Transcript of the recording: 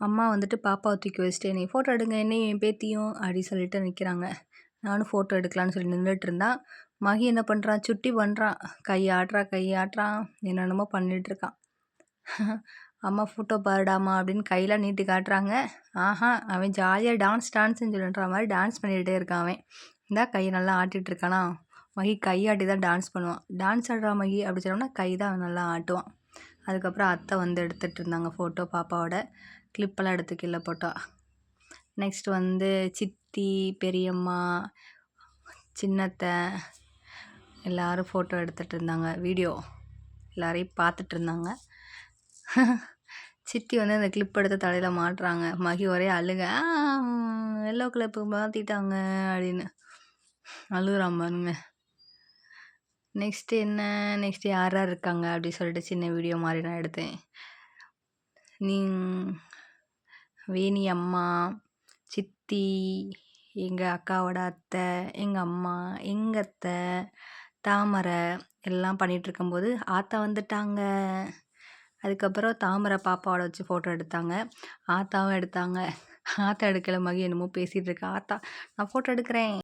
அம்மா வந்துட்டு பாப்பாவை தூக்கி வச்சுட்டு என்னை ஃபோட்டோ எடுங்க என்னையும் என் பேத்தியும் அப்படி சொல்லிட்டு நிற்கிறாங்க நானும் ஃபோட்டோ எடுக்கலான்னு சொல்லி நின்றுட்டு இருந்தான் மகி என்ன பண்ணுறான் சுட்டி பண்ணுறான் கை ஆட்டுறா கை ஆட்டுறான் என்னென்னமோ பண்ணிகிட்ருக்கான் அம்மா ஃபோட்டோ பாருடாமா அப்படின்னு கையெல்லாம் நீட்டு காட்டுறாங்க. ஆஹா அவன் ஜாலியாக டான்ஸ் டான்ஸ்னு சொல்லுன்ற மாதிரி டான்ஸ் பண்ணிகிட்டே இருக்கான் அவன். இந்தா கையை நல்லா ஆட்டிகிட்டு இருக்கானா? மகி கையாட்டி தான் டான்ஸ் பண்ணுவான் டான்ஸ் ஆடுறா மகி அப்படி சொன்னோம்னா கை தான் அவன் நல்லா ஆட்டுவான். அதுக்கப்புறம் அத்தை வந்து எடுத்துகிட்டு இருந்தாங்க ஃபோட்டோ பாப்பாவோட. கிளிப்பெல்லாம் எடுத்து கீழே போட்டோம் நெக்ஸ்ட் வந்து சித்தி பெரியம்மா சின்னத்தை எல்லோரும் ஃபோட்டோ எடுத்துகிட்டு இருந்தாங்க. வீடியோ எல்லாரையும் பார்த்துட்டு இருந்தாங்க. சித்தி வந்து அந்த கிளிப் எடுத்து தலையில் மாட்டுறாங்க. மகி ஒரே அழுக எல்லோ கிளிப்பு மாற்றிட்டாங்க அப்படின்னு. அழுகுறான் பாருங்க. நெக்ஸ்ட்டு என்ன? நெக்ஸ்ட்டு யார் யார் இருக்காங்க? அப்படி சொல்லிட்டு சின்ன வீடியோ மாதிரி நான் எடுத்தேன். நீ வேணி அம்மா சித்தி எங்கள் அக்காவோட அத்தை எங்கள் அம்மா எங்கள் அத்தை தாமரை எல்லாம் பண்ணிகிட்ருக்கும்போது ஆத்தா வந்துட்டாங்க. அதுக்கப்புறம் தாமரை பாப்பாவோட வச்சு ஃபோட்டோ எடுத்தாங்க. ஆத்தாவும் எடுத்தாங்க. ஆத்தா எடுக்கல மகி என்னமோ பேசிகிட்டு இருக்கா. ஆத்தா நான் ஃபோட்டோ எடுக்கிறேன்.